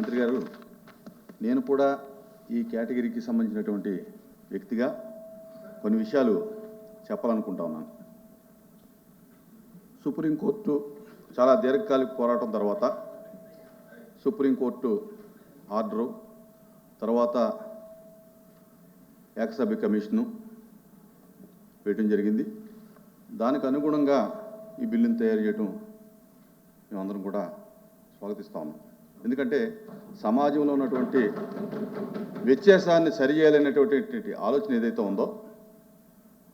మంత్రి గారు నేను కూడా ఈ కేటగిరీకి సంబంధించినటువంటి వ్యక్తిగా కొన్ని విషయాలు చెప్పాలనుకుంటా ఉన్నాను. సుప్రీంకోర్టు చాలా దీర్ఘకాలిక పోరాటం తర్వాత సుప్రీంకోర్టు ఆర్డరు తర్వాత ఏకసభ్య కమిషను వేయటం జరిగింది. దానికి అనుగుణంగా ఈ బిల్లుని తయారు చేయటం మేమందరం కూడా స్వాగతిస్తా ఉన్నాం. ఎందుకంటే సమాజంలో ఉన్నటువంటి వ్యత్యాసాన్ని సరిచేయాలనేటువంటి ఆలోచన ఏదైతే ఉందో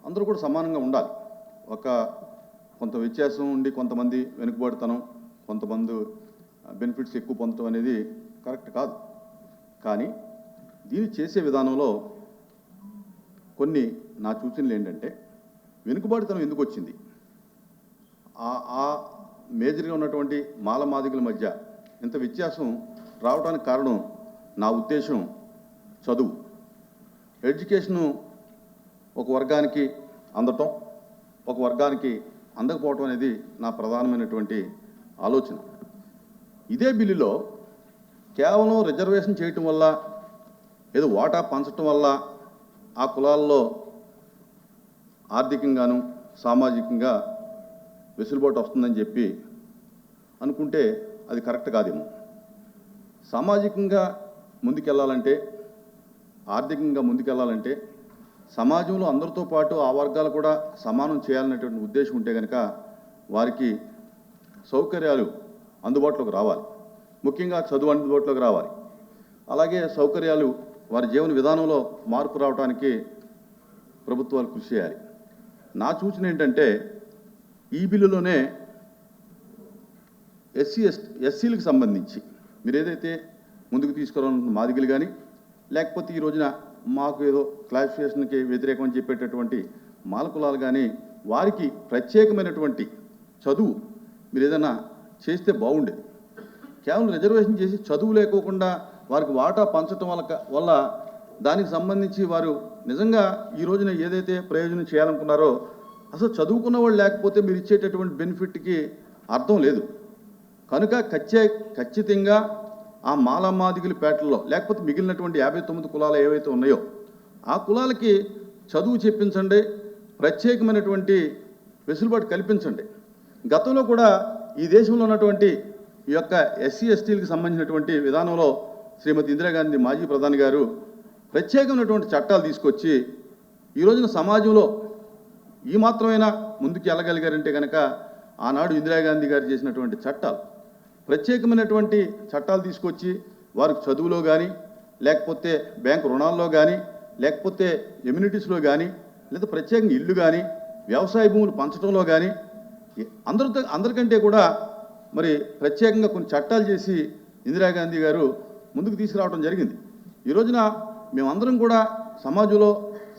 అందరూ కూడా సమానంగా ఉండాలి. ఒక కొంత వ్యత్యాసం ఉండి కొంతమంది వెనుకబడతనం కొంతమంది బెనిఫిట్స్ ఎక్కువ పొందడం అనేది కరెక్ట్ కాదు. కానీ దీన్ని చేసే విధానంలో కొన్ని నా సూచనలు ఏంటంటే వెనుకబాటుతనం ఎందుకు వచ్చింది? ఆ ఆ మేజర్గా ఉన్నటువంటి మాల మాదిగల మధ్య ఇంత వ్యత్యాసం రావడానికి కారణం నా ఉద్దేశం చదువు. ఎడ్యుకేషను ఒక వర్గానికి అందటం ఒక వర్గానికి అందకపోవటం అనేది నా ప్రధానమైనటువంటి ఆలోచన. ఇదే బిల్లులో కేవలం రిజర్వేషన్ చేయటం వల్ల ఏదో వాటా పంచటం వల్ల ఆ కులాల్లో ఆర్థికంగాను సామాజికంగా వెసులుబాటు వస్తుందని చెప్పి అనుకుంటే అది కరెక్ట్ కాదేమో. సామాజికంగా ముందుకెళ్ళాలంటే ఆర్థికంగా ముందుకెళ్ళాలంటే సమాజంలో అందరితో పాటు ఆ వర్గాలు కూడా సమానం చేయాలనేటువంటి ఉద్దేశం ఉంటే కనుక వారికి సౌకర్యాలు అందుబాటులోకి రావాలి. ముఖ్యంగా చదువు అందుబాటులోకి రావాలి. అలాగే సౌకర్యాలు వారి జీవన విధానంలో మార్పు రావడానికి ప్రభుత్వాలు కృషి చేయాలి. నా సూచన ఏంటంటే ఈ బిల్లులోనే ఎస్సీ ఎస్ ఎస్సీలకు సంబంధించి మీరు ఏదైతే ముందుకు తీసుకురావాలనుకున్న మాదిగలు కానీ లేకపోతే ఈ రోజున మాకు ఏదో క్లాసిఫికేషన్కి వ్యతిరేకం అని చెప్పేటటువంటి మాలకులాలు కానీ వారికి ప్రత్యేకమైనటువంటి చదువు మీరు ఏదైనా చేస్తే బాగుండేది. కేవలం రిజర్వేషన్ చేసి చదువు లేకోకుండా వారికి వాటా పంచటం వల్ల వల్ల దానికి సంబంధించి వారు నిజంగా ఈ రోజున ఏదైతే ప్రయోజనం చేయాలనుకున్నారో అసలు చదువుకున్న వాళ్ళు లేకపోతే మీరు ఇచ్చేటటువంటి బెనిఫిట్కి అర్థం లేదు. కనుక ఖచ్చే ఖచ్చితంగా ఆ మాలమాదిగుల పేటల్లో లేకపోతే మిగిలినటువంటి యాభై తొమ్మిది కులాలు ఏవైతే ఉన్నాయో ఆ కులాలకి చదువు చెప్పించండి ప్రత్యేకమైనటువంటి వెసులుబాటు కల్పించండి. గతంలో కూడా ఈ దేశంలో ఉన్నటువంటి ఈ యొక్క ఎస్సీ ఎస్టీలకు సంబంధించినటువంటి విధానంలో శ్రీమతి ఇందిరాగాంధీ మాజీ ప్రధాని గారు ప్రత్యేకమైనటువంటి చట్టాలు తీసుకొచ్చి ఈ రోజున సమాజంలో ఈ మాత్రమైనా ముందుకు వెళ్ళగలిగారంటే కనుక ఆనాడు ఇందిరాగాంధీ గారు చేసినటువంటి చట్టాలు ప్రత్యేకమైనటువంటి చట్టాలు తీసుకొచ్చి వారికి చదువులో కానీ లేకపోతే బ్యాంకు రుణాల్లో కానీ లేకపోతే ఎమ్యూనిటీస్లో కానీ లేదా ప్రత్యేకంగా ఇల్లు కానీ వ్యవసాయ భూములు పంచడంలో కానీ అందరితో అందరికంటే కూడా మరి ప్రత్యేకంగా కొన్ని చట్టాలు చేసి ఇందిరాగాంధీ గారు ముందుకు తీసుకురావడం జరిగింది. ఈ రోజున మేమందరం కూడా సమాజంలో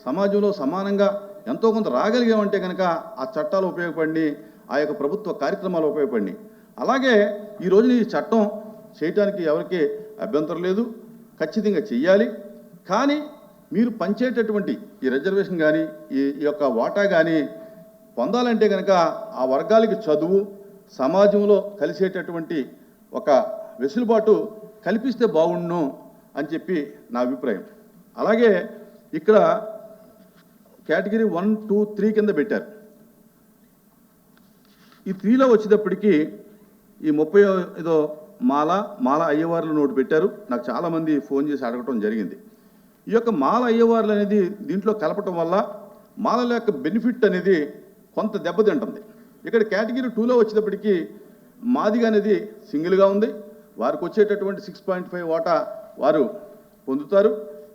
సమాజంలో సమానంగా ఎంతో కొంత రాగలిగామంటే కనుక ఆ చట్టాలు ఉపయోగపడి ఆ యొక్క ప్రభుత్వ కార్యక్రమాలు ఉపయోగపడి అలాగే ఈ రోజున ఈ చట్టం చేయటానికి ఎవరికి అభ్యంతరం లేదు. ఖచ్చితంగా చెయ్యాలి. కానీ మీరు పంచేటటువంటి ఈ రిజర్వేషన్ కానీ ఈ ఈ యొక్క వాటా కానీ పొందాలంటే కనుక ఆ వర్గాలకి చదువు సమాజంలో కలిసేటటువంటి ఒక వెసులుబాటు కల్పిస్తే బాగుండును అని చెప్పి నా అభిప్రాయం. అలాగే ఇక్కడ కేటగిరీ వన్ టూ త్రీ కింద పెట్టారు. ఈ త్రీలో వచ్చేటప్పటికీ ఈ ముప్పై ఏదో మాల మాల అయ్యవార్లు నోటు పెట్టారు. నాకు చాలామంది ఫోన్ చేసి అడగటం జరిగింది. ఈ యొక్క మాల అయ్యవార్లు అనేది దీంట్లో కలపటం వల్ల మాలల యొక్క బెనిఫిట్ అనేది కొంత దెబ్బతింటుంది ఇక్కడ కేటగిరీ టూలో వచ్చేటప్పటికి మాదిగా అనేది సింగిల్గా ఉంది. వారికి వచ్చేటటువంటి సిక్స్ పాయింట్ ఫైవ్ వాటా వారు పొందుతారు.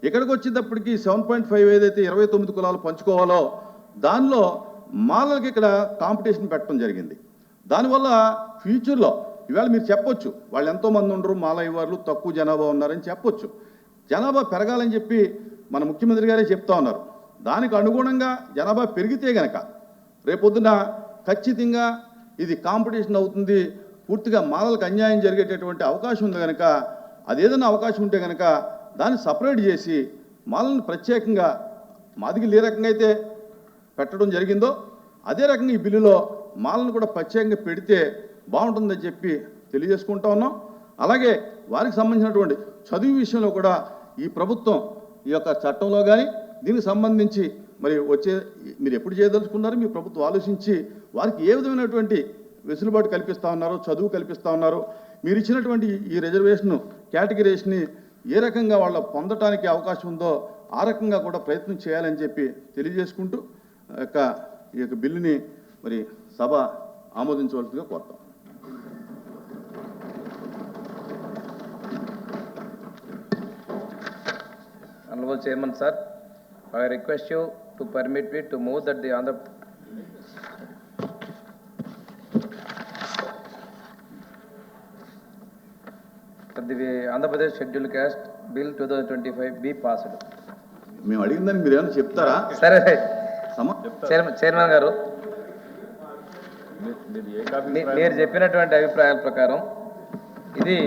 ఇక్కడికి వచ్చేటప్పటికి సెవెన్ పాయింట్ ఫైవ్ ఏదైతే ఇరవై తొమ్మిది కులాలు పంచుకోవాలో దానిలో మాలలకి ఇక్కడ కాంపిటీషన్ పెట్టడం జరిగింది. దానివల్ల ఫ్యూచర్లో ఇవాళ మీరు చెప్పొచ్చు వాళ్ళు ఎంతోమంది ఉండరు మాలయ్య వారు తక్కువ జనాభా ఉన్నారని చెప్పొచ్చు. జనాభా పెరగాలని చెప్పి మన ముఖ్యమంత్రి గారే చెప్తా ఉన్నారు. దానికి అనుగుణంగా జనాభా పెరిగితే గనక రేపొద్దున ఖచ్చితంగా ఇది కాంపిటీషన్ అవుతుంది పూర్తిగా మాలలకు అన్యాయం జరిగేటటువంటి అవకాశం ఉంది కనుక అదేదైనా అవకాశం ఉంటే కనుక దాన్ని సపరేట్ చేసి మాలను ప్రత్యేకంగా మాదిగలు ఏ రకంగా అయితే పెట్టడం జరిగిందో అదే రకంగా ఈ బిల్లులో మాలను కూడా ప్రత్యేకంగా పెడితే బాగుంటుందని చెప్పి తెలియజేసుకుంటా ఉన్నాం. అలాగే వారికి సంబంధించినటువంటి చదువు విషయంలో కూడా ఈ ప్రభుత్వం ఈ యొక్క చట్టంలో కానీ దీనికి సంబంధించి మరి వచ్చే మీరు ఎప్పుడు చేయదలుచుకున్నారు మీ ప్రభుత్వం ఆలోచించి వారికి ఏ విధమైనటువంటి వెసులుబాటు కల్పిస్తూ ఉన్నారో చదువు కల్పిస్తూ ఉన్నారో మీరు ఇచ్చినటువంటి ఈ రిజర్వేషన్ కేటగిరీస్ని ఏ రకంగా వాళ్ళ పొందటానికి అవకాశం ఉందో ఆ రకంగా కూడా ప్రయత్నం చేయాలని చెప్పి తెలియజేసుకుంటూ యొక్క ఈ యొక్క బిల్లుని మరి సభ ఆమోదించవలసిందిగా కోరుతాం. అనుభవ chairman sir I request you to permit me to move that the Andhra Andhra Pradesh schedule caste bill two thousand twenty five be passed మేము అడిగిందని మీరు ఏమైనా చెప్తారా? సరే. చైర్మన్ చైర్మన్ గారు మీరు చెప్పినటువంటి అభిప్రాయాల ప్రకారం ఇది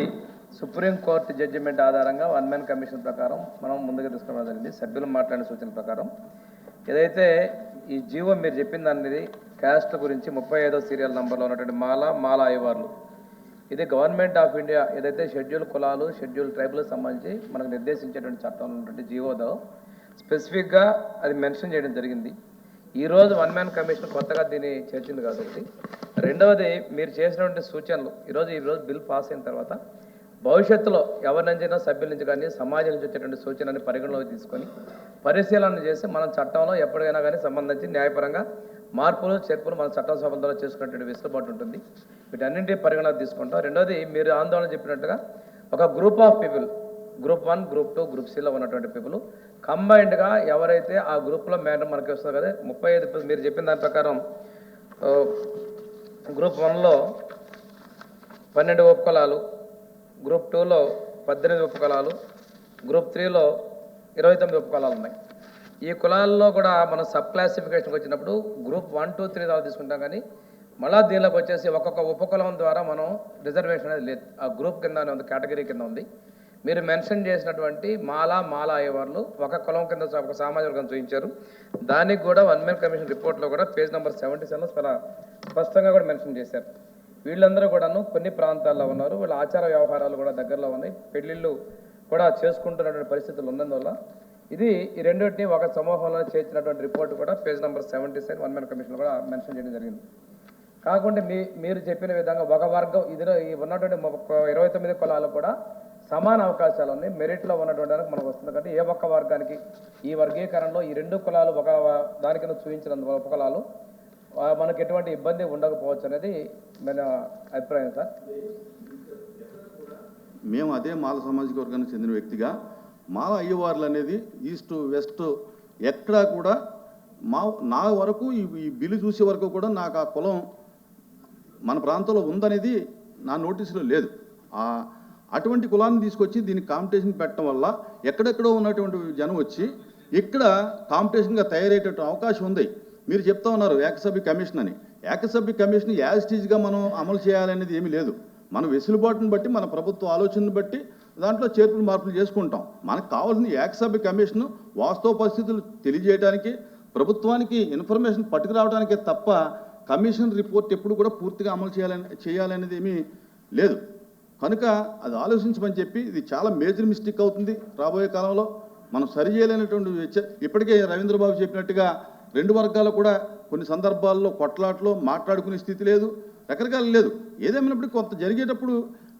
సుప్రీం కోర్టు జడ్జిమెంట్ ఆధారంగా వన్ మ్యాన్ కమిషన్ ప్రకారం మనం ముందుకు తీసుకోవడం జరిగింది. సభ్యులు మాట్లాడిన సూచన ప్రకారం. ఏదైతే ఈ జీవో మీరు చెప్పిన దానిది క్యాస్ట్ గురించి ముప్పై ఐదో సీరియల్ నంబర్లో ఉన్నటువంటి మాల మాల అయ్యవార్లు. ఇది గవర్నమెంట్ ఆఫ్ ఇండియా ఏదైతే షెడ్యూల్ కులాలు షెడ్యూల్ ట్రైబుల్కి సంబంధించి మనకు నిర్దేశించేటువంటి చట్టంలో ఉన్నటువంటి జీవోదో స్పెసిఫిక్గా అది మెన్షన్ చేయడం జరిగింది. ఈరోజు వన్ మ్యాన్ కమిషన్ కొత్తగా దీన్ని చేర్చింది కాబట్టి. రెండవది మీరు చేసినటువంటి సూచనలు ఈరోజు ఈరోజు బిల్ పాస్ అయిన తర్వాత భవిష్యత్తులో ఎవరి నుంచైనా సభ్యుల నుంచి కానీ సమాజం నుంచి వచ్చేటువంటి సూచనని పరిగణలోకి తీసుకొని పరిశీలన చేసి మనం చట్టంలో ఎప్పటికైనా కానీ సంబంధించి న్యాయపరంగా మార్పులు చేర్పులు మన చట్టం సభల ద్వారా చేసుకునేటువంటి వెసులుబాటు ఉంటుంది. వీటన్నింటి పరిగణలోకి తీసుకుంటాం. రెండోది మీరు ఆందోళన చెప్పినట్టుగా ఒక group of people group one group two group సిలో ఉన్నటువంటి పీపుల్ కంబైన్డ్గా ఎవరైతే ఆ గ్రూప్లో మేడం మనకి వస్తుంది కదా ముప్పై ఐదు మీరు చెప్పిన దాని ప్రకారం గ్రూప్ వన్లో పన్నెండు ఉపకులాలు గ్రూప్ టూలో పద్దెనిమిది ఉపకులాలు గ్రూప్ త్రీలో ఇరవై తొమ్మిది ఉపకులాలు ఉన్నాయి. ఈ కులాల్లో కూడా మనం సబ్ క్లాసిఫికేషన్కి వచ్చినప్పుడు గ్రూప్ వన్ టూ త్రీ దాకా తీసుకుంటాం కానీ మళ్ళా దీనిలోకి వచ్చేసి ఒక్కొక్క ఉపకులం ద్వారా మనం రిజర్వేషన్ అనేది లేదు. ఆ గ్రూప్ కింద ఉంది కేటగిరీ కింద ఉంది. మీరు మెన్షన్ చేసినటువంటి మాల మాల అయ్యేవాళ్ళు ఒక కులం కింద ఒక సామాజిక వర్గం చూపించారు. దానికి కూడా వన్ మెన్ కమిషన్ రిపోర్ట్లో కూడా పేజ్ నెంబర్ సెవెంటీ సెవెన్లో చాలా స్పష్టంగా కూడా మెన్షన్ చేశారు. వీళ్ళందరూ కూడాను కొన్ని ప్రాంతాల్లో ఉన్నారు. వీళ్ళ ఆచార వ్యవహారాలు కూడా దగ్గరలో ఉన్నాయి. పెళ్ళిళ్ళు కూడా చేసుకుంటున్నటువంటి పరిస్థితులు ఉన్నందువల్ల ఇది ఈ రెండింటిని ఒక సమూహంలో చేర్చినటువంటి రిపోర్ట్ కూడా page number seventy seven one men commission కూడా మెన్షన్ చేయడం జరిగింది. కాకుండా మీ మీరు చెప్పిన విధంగా ఒక వర్గం ఇదిలో ఈ ఉన్నటువంటి ఒక ఇరవై తొమ్మిది కులాలు కూడా సమాన అవకాశాలు ఉన్నాయి. మెరిట్లో ఉన్నటువంటి దానికి మనకు వస్తుంది. కాబట్టి ఏ ఒక్క వర్గానికి ఈ వర్గీకరణలో ఈ రెండు కులాలు ఒక దాని కింద చూపించినందువల్ల ఉపకులాలు మనకు ఎటువంటి ఇబ్బంది ఉండకపోవచ్చు అనేది మన అభిప్రాయం సార్. మేము అదే మాల సామాజిక వర్గానికి చెందిన వ్యక్తిగా మాల అయ్యవార్లు అనేది ఈస్ట్ వెస్ట్ ఎక్కడా కూడా మా నా వరకు ఈ ఈ బిల్లు చూసే వరకు కూడా నాకు ఆ కులం మన ప్రాంతంలో ఉందనేది నా నోటీసులో లేదు. ఆ అటువంటి కులాన్ని తీసుకొచ్చి దీనికి కాంపిటీషన్ పెట్టడం వల్ల ఎక్కడెక్కడో ఉన్నటువంటి జనం వచ్చి ఇక్కడ కాంపిటీషన్గా తయారయ్యేటట్టు అవకాశం ఉంది. మీరు చెప్తా ఉన్నారు ఏకసభ్య కమిషన్ అని. ఏకసభ్య కమిషన్ యాజిటీజ్గా మనం అమలు చేయాలనేది ఏమీ లేదు. మన వెసులుబాటును బట్టి మన ప్రభుత్వ ఆలోచనను బట్టి దాంట్లో చేర్పులు మార్పులు చేసుకుంటాం. మనకు కావాల్సిన ఏకసభ్య కమిషన్ వాస్తవ పరిస్థితులు తెలియజేయడానికి ప్రభుత్వానికి ఇన్ఫర్మేషన్ పట్టుకురావడానికే తప్ప కమిషన్ రిపోర్ట్ ఎప్పుడు కూడా పూర్తిగా అమలు చేయాలని చేయాలనేది ఏమీ లేదు. కనుక అది ఆలోచించమని చెప్పి ఇది చాలా మేజర్ మిస్టేక్ అవుతుంది రాబోయే కాలంలో. మనం సరి చేయలేనటువంటి ఇప్పటికే రవీంద్రబాబు చెప్పినట్టుగా రెండు వర్గాలు కూడా కొన్ని సందర్భాల్లో కొట్లాట్లో మాట్లాడుకునే స్థితి లేదు రకరకాలు లేదు. ఏదేమైనప్పుడు కొంత జరిగేటప్పుడు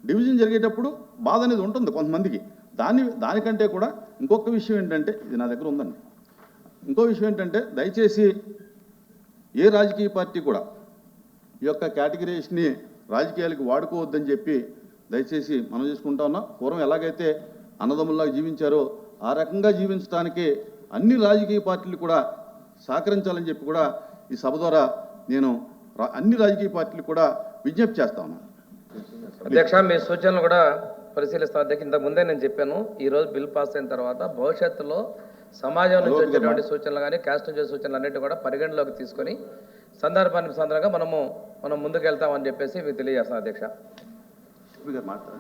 డివిజన్ జరిగేటప్పుడు బాధ అనేది ఉంటుంది కొంతమందికి. దాని దానికంటే కూడా ఇంకొక విషయం ఏంటంటే ఇది నా దగ్గర ఉందండి. ఇంకో విషయం ఏంటంటే దయచేసి ఏ రాజకీయ పార్టీ కూడా ఈ యొక్క కేటగిరీస్ని రాజకీయాలకు వాడుకోవద్దని చెప్పి దయచేసి మనం చేసుకుంటా ఉన్నాం. పూర్వం ఎలాగైతే అన్నదమ్ముల్లాగా జీవించారో ఆ రకంగా జీవించడానికి అన్ని రాజకీయ పార్టీలు కూడా సహకరించాలని చెప్పి కూడా ఈ సభ ద్వారా నేను అన్ని రాజకీయ పార్టీలు కూడా విజ్ఞప్తి చేస్తా ఉన్నాను. అధ్యక్ష మీ సూచనలు కూడా పరిశీలిస్తాం అధ్యక్ష ఇంత ముందే నేను చెప్పాను ఈ రోజు బిల్ పాస్ అయిన తర్వాత భవిష్యత్తులో సమాజం నుంచి వచ్చేటువంటి సూచనలు కానీ క్యాస్ట్ నుంచి సూచనలు అన్నిటి కూడా పరిగణలోకి తీసుకొని సందర్భాన్ని సందర్భంగా మనము మనం ముందుకు వెళ్తామని చెప్పేసి మీకు తెలియజేస్తాం అధ్యక్ష. ಸ್ಪೀಕರ್ ಮಾಡ್ತಾರೆ